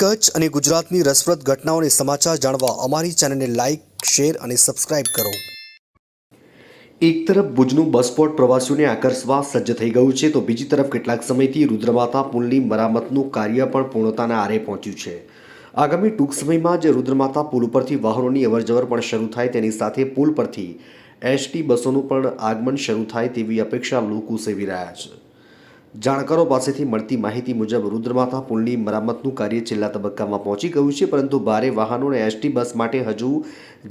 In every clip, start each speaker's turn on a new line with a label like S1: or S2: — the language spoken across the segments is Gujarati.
S1: કચ્છ અને ગુજરાતની રસપ્રદ ઘટનાઓને સમાચાર જાણવા અમારી ચેનલને લાઇક શેર અને સબસ્ક્રાઇબ કરો. એક તરફ ભુજનું બસપોર્ટ પ્રવાસીઓને આકર્ષવા સજ્જ થઈ ગયું છે, તો બીજી તરફ કેટલાક સમયથી રુદ્રમાતા પુલની મરામતનું કાર્ય પણ પૂર્ણતાના આરે પહોંચ્યું છે. આગામી ટૂંક સમયમાં જ રુદ્રમાતા પુલ ઉપરથી વાહનોની અવરજવર પણ શરૂ થાય, તેની સાથે પુલ પરથી એસટી બસોનું પણ આગમન શરૂ થાય તેવી અપેક્ષા લોકો સેવી રહ્યા છે. જાણકારો પાસેથી મળતી માહિતી મુજબ રુદ્રમાથા પુલની મરામતનું કાર્ય છેલ્લા તબક્કામાં પહોંચી ગયું છે, પરંતુ ભારે વાહનો અને એસટી બસ માટે હજુ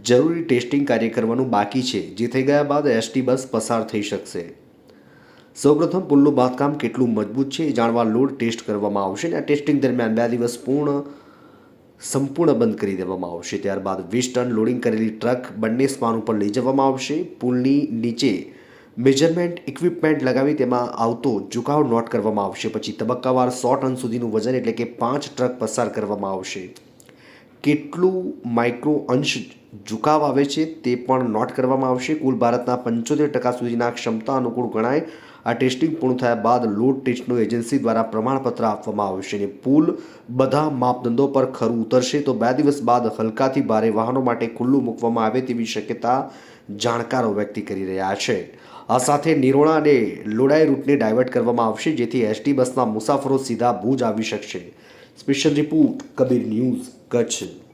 S1: જરૂરી ટેસ્ટિંગ કાર્ય કરવાનું બાકી છે, જે થઈ ગયા બાદ એસટી બસ પસાર થઈ શકશે. સૌપ્રથમ પુલનું બાંધકામ કેટલું મજબૂત છે એ જાણવા લોડ ટેસ્ટ કરવામાં આવશે અને આ ટેસ્ટિંગ દરમિયાન બે દિવસ પૂર્ણ સંપૂર્ણ બંધ કરી દેવામાં આવશે. ત્યારબાદ વીસ ટન લોડિંગ કરેલી ટ્રક બંને સ્પાન ઉપર લઈ જવામાં આવશે. પુલની નીચે મેજરમેન્ટ ઇક્વિપમેન્ટ લગાવી તેમાં આવતો ઝુકાવ નોટ કરવામાં આવશે. પછી તબક્કાવાર સો ટન સુધીનું વજન એટલે કે પાંચ ટ્રક પસાર કરવામાં આવશે. કેટલું માઇક્રો અંશ ઝુકાવ આવે છે તે પણ નોટ કરવામાં આવશે. કુલ ભારતના પંચોતેર ટકા સુધીના ક્ષમતા અનુકૂળ ગણાય. આ ટેસ્ટિંગ પૂર્ણ થયા બાદ લોડ ટેસ્ટનું એજન્સી દ્વારા પ્રમાણપત્ર આપવામાં આવશે અને પુલ બધા માપદંડો પર ખરું ઉતરશે. તો બે દિવસ બાદ હલકાથી ભારે વાહનો માટે ખુલ્લું મૂકવામાં આવે તેવી શક્યતા જાણકારો વ્યક્ત કરી રહ્યા છે. આ સાથે નિરોણા અને લોડાઈ રૂટને ડાયવર્ટ કરવામાં આવશે, જેથી એસટી બસના મુસાફરો સીધા ભુજ આવી શકશે. Special report, Kabir news Kutch.